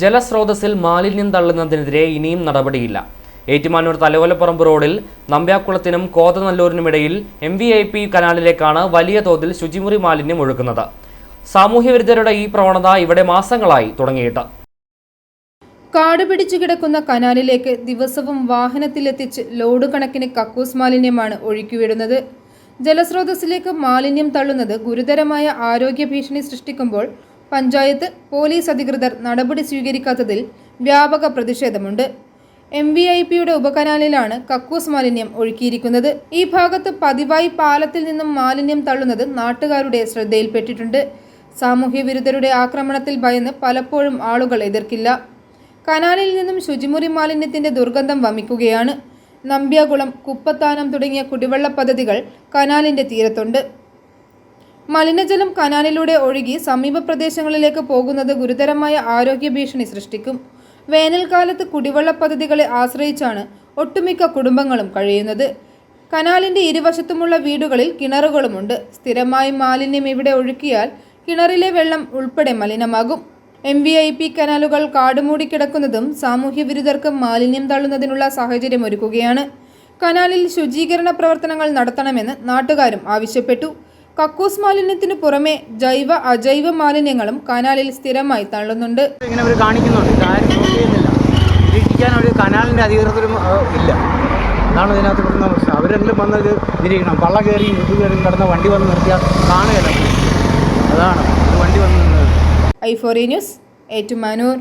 ജലസ്രോതസ്സിൽ മാലിന്യം തള്ളുന്നതിനെതിരെ ഇനിയും നടപടിയില്ല. ഏറ്റുമാനൂർ തലവലപ്പറമ്പ് റോഡിൽ നമ്പ്യാക്കുളത്തിനും കോതനല്ലൂരിനുമിടയിൽ എം വി ഐ പി കനാലിലേക്കാണ് വലിയ തോതിൽ ശുചിമുറി മാലിന്യം ഒഴുക്കുന്നത് സാമൂഹ്യവിരുദ്ധരുടെ ഈ പ്രവണത ഇവിടെ മാസങ്ങളായി തുടങ്ങിയിട്ട്. കാട് പിടിച്ചു കിടക്കുന്ന കനാലിലേക്ക് ദിവസവും വാഹനത്തിലെത്തിച്ച് ലോഡ് കണക്കിന് കക്കൂസ് മാലിന്യമാണ് ഒഴുക്കിവിടുന്നത്. ജലസ്രോതസ്സിലേക്ക് മാലിന്യം തള്ളുന്നത് ഗുരുതരമായ ആരോഗ്യ ഭീഷണി സൃഷ്ടിക്കുമ്പോൾ പഞ്ചായത്ത് പോലീസ് അധികൃതർ നടപടി സ്വീകരിക്കാത്തതിൽ വ്യാപക പ്രതിഷേധമുണ്ട്. എം വി ഐ പിയുടെ ഉപകനാലിലാണ് കക്കൂസ് മാലിന്യം ഒഴുക്കിയിരിക്കുന്നത്. ഈ ഭാഗത്ത് പതിവായി പാലത്തിൽ നിന്നും മാലിന്യം തള്ളുന്നത് നാട്ടുകാരുടെ ശ്രദ്ധയിൽപ്പെട്ടിട്ടുണ്ട്. സാമൂഹ്യ വിരുദ്ധരുടെ ആക്രമണത്തിൽ ഭയന്ന് പലപ്പോഴും ആളുകൾ എതിർക്കില്ല. കനാലിൽ നിന്നും ശുചിമുറി മാലിന്യത്തിന്റെ ദുർഗന്ധം വമിക്കുകയാണ്. നമ്പ്യാകുളം കുപ്പത്താനം തുടങ്ങിയ കുടിവെള്ള പദ്ധതികൾ കനാലിന്റെ തീരത്തുണ്ട്. മലിനജലം കനാലിലൂടെ ഒഴുകി സമീപ പ്രദേശങ്ങളിലേക്ക് പോകുന്നത് ഗുരുതരമായ ആരോഗ്യ ഭീഷണി സൃഷ്ടിക്കും. വേനൽക്കാലത്ത് കുടിവെള്ള പദ്ധതികളെ ആശ്രയിച്ചാണ് ഒട്ടുമിക്ക കുടുംബങ്ങളും കഴിയുന്നത്. കനാലിന്റെ ഇരുവശത്തുമുള്ള വീടുകളിൽ കിണറുകളുമുണ്ട്. സ്ഥിരമായി മാലിന്യം ഇവിടെ ഒഴുക്കിയാൽ കിണറിലെ വെള്ളം ഉൾപ്പെടെ മലിനമാകും. എം വി ഐ പി കനാലുകൾ കാടുമൂടി കിടക്കുന്നതും സാമൂഹ്യ വിരുദ്ധർക്ക് മാലിന്യം തള്ളുന്നതിനുള്ള സാഹചര്യമൊരുക്കുകയാണ്. കനാലിൽ ശുചീകരണ പ്രവർത്തനങ്ങൾ നടത്തണമെന്ന് നാട്ടുകാരും ആവശ്യപ്പെട്ടു. കക്കൂസ് മാലിന്യത്തിനു പുറമെ ജൈവ അജൈവ മാലിന്യങ്ങളും കനാലിൽ സ്ഥിരമായി തള്ളുന്നുണ്ട്. ഇങ്ങനെ അവർ കാണിക്കുന്നുണ്ട്. നിരീക്ഷിക്കാൻ ഒരു കനാലിന്റെ അധികൃതരും ഇല്ല. അതാണ് ഇതിനകത്ത് കിട്ടുന്ന പ്രശ്നം അവരെങ്കിലും വന്ന് ഇത് നിരീക്ഷണം പള്ള കയറി ഇത് കയറി കിടന്ന വണ്ടി വന്ന് നിർത്തിയാൽ കാണുകയല്ല. അതാണ്. വണ്ടി വന്ന് ഐ ഫോറി ന്യൂസ് ഏറ്റുമാനൂർ.